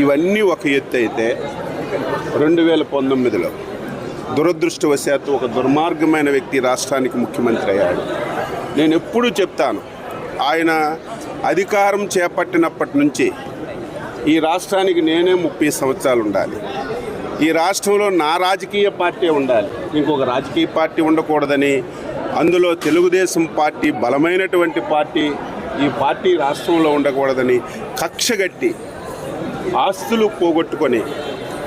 ఇవన్నీ ఒక ఎత్తు అయితే రెండు వేల పంతొమ్మిదిలో దురదృష్టవశాత్తు ఒక దుర్మార్గమైన వ్యక్తి రాష్ట్రానికి ముఖ్యమంత్రి అయ్యాడు. నేను ఎప్పుడూ చెప్తాను ఆయన అధికారం చేపట్టినప్పటి నుంచి ఈ రాష్ట్రానికి నేనే ముప్పై సంవత్సరాలు ఉండాలి. ఈ రాష్ట్రంలో నా రాజకీయ పార్టీ ఉండాలి. ఇంకొక రాజకీయ పార్టీ ఉండకూడదని అందులో తెలుగుదేశం పార్టీ బలమైనటువంటి పార్టీ ఈ పార్టీ రాష్ట్రంలో ఉండకూడదని కక్షగట్టి ఆస్తులు పోగొట్టుకొని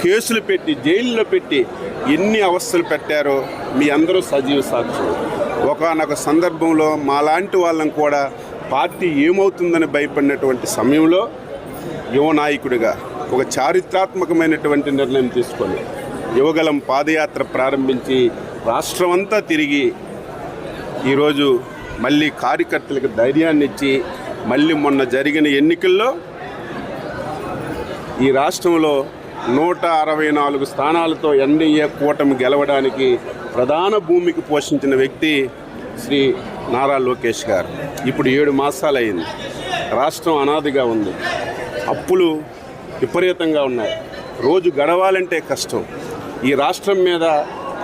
కేసులు పెట్టి జైల్లో పెట్టి ఎన్ని అవస్థలు పెట్టారో మీ అందరూ సజీవ సాక్షులు. ఒకనొక సందర్భంలో మాలాంటి వాళ్ళని కూడా పార్టీ ఏమవుతుందని భయపడినటువంటి సమయంలో యువ నాయకుడిగా ఒక చారిత్రాత్మకమైనటువంటి నిర్ణయం తీసుకొని యువగలం పాదయాత్ర ప్రారంభించి రాష్ట్రమంతా తిరిగి ఈరోజు మళ్ళీ కార్యకర్తలకు ధైర్యాన్ని ఇచ్చి మళ్ళీ మొన్న జరిగిన ఎన్నికల్లో ఈ రాష్ట్రంలో నూట అరవై నాలుగు స్థానాలతో ఎన్డీఏ కూటమి గెలవడానికి ప్రధాన భూమికి పోషించిన వ్యక్తి శ్రీ నారా లోకేష్ గారు. ఇప్పుడు ఏడు మాసాలయ్యింది రాష్ట్రం అనాదిగా ఉంది. అప్పులు విపరీతంగా ఉన్నాయి. రోజు గడవాలంటే కష్టం. ఈ రాష్ట్రం మీద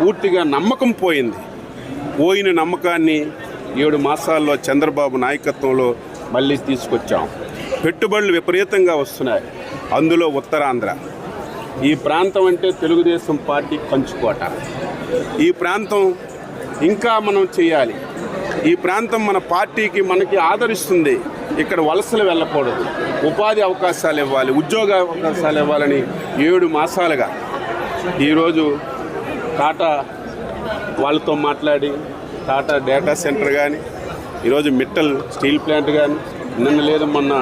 పూర్తిగా నమ్మకం పోయింది. పోయిన నమ్మకాన్ని ఏడు మాసాల్లో చంద్రబాబు నాయకత్వంలో మళ్ళీ తీసుకొచ్చాం. పెట్టుబడులు విపరీతంగా వస్తున్నాయి. అందులో ఉత్తరాంధ్ర. ఈ ప్రాంతం అంటే తెలుగుదేశం పార్టీ పంచుకోట. ఈ ప్రాంతం ఇంకా మనం చేయాలి. ఈ ప్రాంతం మన పార్టీకి మనకి ఆదరిస్తుంది. ఇక్కడ వలసలు వెళ్ళకూడదు. ఉపాధి అవకాశాలు ఇవ్వాలి ఉద్యోగ అవకాశాలు ఇవ్వాలని ఏడు మాసాలుగా. ఈరోజు టాటా వాళ్ళతో మాట్లాడి టాటా డేటా సెంటర్ కానీ ఈరోజు మిట్టల్ స్టీల్ ప్లాంట్ కానీ నిన్న లేదు మొన్న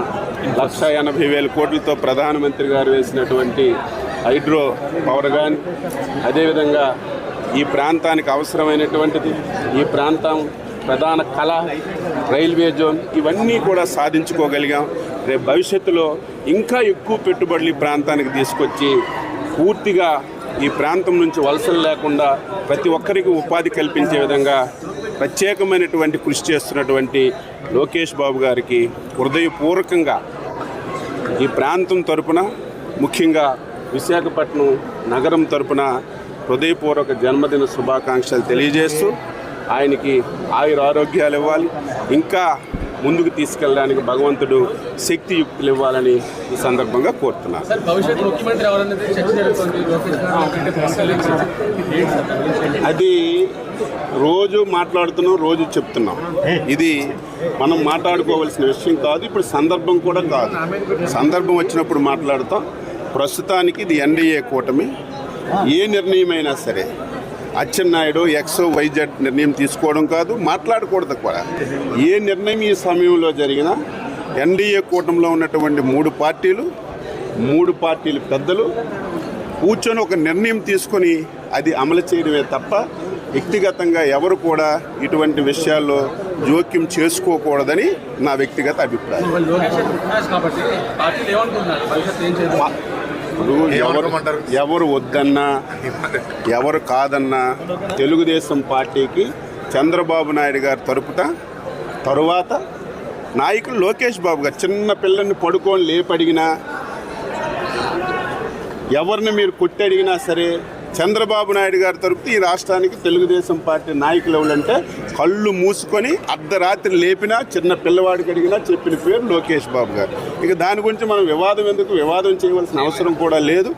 లక్ష ఎనభై వేల కోట్లతో ప్రధానమంత్రి గారు వేసినటువంటి హైడ్రో పవర్ కానీ అదేవిధంగా ఈ ప్రాంతానికి అవసరమైనటువంటిది ఈ ప్రాంతం ప్రధాన కళ రైల్వే జోన్ ఇవన్నీ కూడా సాధించుకోగలిగాం. రేపు భవిష్యత్తులో ఇంకా ఎక్కువ పెట్టుబడులు ఈ ప్రాంతానికి తీసుకొచ్చి పూర్తిగా ఈ ప్రాంతం నుంచి వలసలు లేకుండా ప్రతి ఒక్కరికి ఉపాధి కల్పించే విధంగా ప్రత్యేకమైనటువంటి కృషి చేస్తున్నటువంటి లోకేష్ బాబు గారికి హృదయపూర్వకంగా ఈ ప్రాంతం తరపున ముఖ్యంగా విశాఖపట్నం నగరం తరపున హృదయపూర్వక జన్మదిన శుభాకాంక్షలు తెలియజేస్తూ ఆయనకి ఆయుర ఆరోగ్యాలు ఇవ్వాలి. ఇంకా ముందుకు తీసుకెళ్ళడానికి భగవంతుడు శక్తియుక్తులు ఇవ్వాలని ఈ సందర్భంగా కోరుతున్నాను? అది రోజు మాట్లాడుతున్నాం రోజు చెప్తున్నాం. ఇది మనం మాట్లాడుకోవాల్సిన విషయం కాదు ఇప్పుడు సందర్భం కూడా కాదు. సందర్భం వచ్చినప్పుడు మాట్లాడుతాం. ప్రస్తుతానికి ఇది ఎన్డీఏ కూటమి. ఏ నిర్ణయమైనా సరే అచ్చెన్నాయుడు ఎక్సో వైజెడ్ నిర్ణయం తీసుకోవడం కాదు మాట్లాడకూడదు కూడా. ఏ నిర్ణయం ఈ సమయంలో జరిగినా ఎన్డీఏ కూటమిలో ఉన్నటువంటి మూడు పార్టీలు మూడు పార్టీల పెద్దలు కూర్చొని ఒక నిర్ణయం తీసుకొని అది అమలు చేయడమే తప్ప వ్యక్తిగతంగా ఎవరు కూడా ఇటువంటి విషయాల్లో జోక్యం చేసుకోకూడదని నా వ్యక్తిగత అభిప్రాయం. ఇప్పుడు ఎవరు ఎవరు వద్దన్నా ఎవరు కాదన్నా తెలుగుదేశం పార్టీకి చంద్రబాబు నాయుడు గారు తరపుట తరువాత నాయకులు లోకేష్ బాబు గారు చిన్న పిల్లల్ని పడుకొని లేపడిగినా ఎవరిని మీరు కొట్టి అడిగినా సరే చంద్రబాబు నాయుడు గారి తరపు ఈ రాష్ట్రానికి తెలుగుదేశం పార్టీ నాయకులు ఎవరంటే కళ్ళు మూసుకొని అర్ధరాత్రి లేపినా చిన్న పిల్లవాడికి అడిగినా చెప్పిన పేరు లోకేష్ బాబు గారు. ఇక దాని గురించి మనం వివాదం ఎందుకు? వివాదం చేయవలసిన అవసరం కూడా లేదు.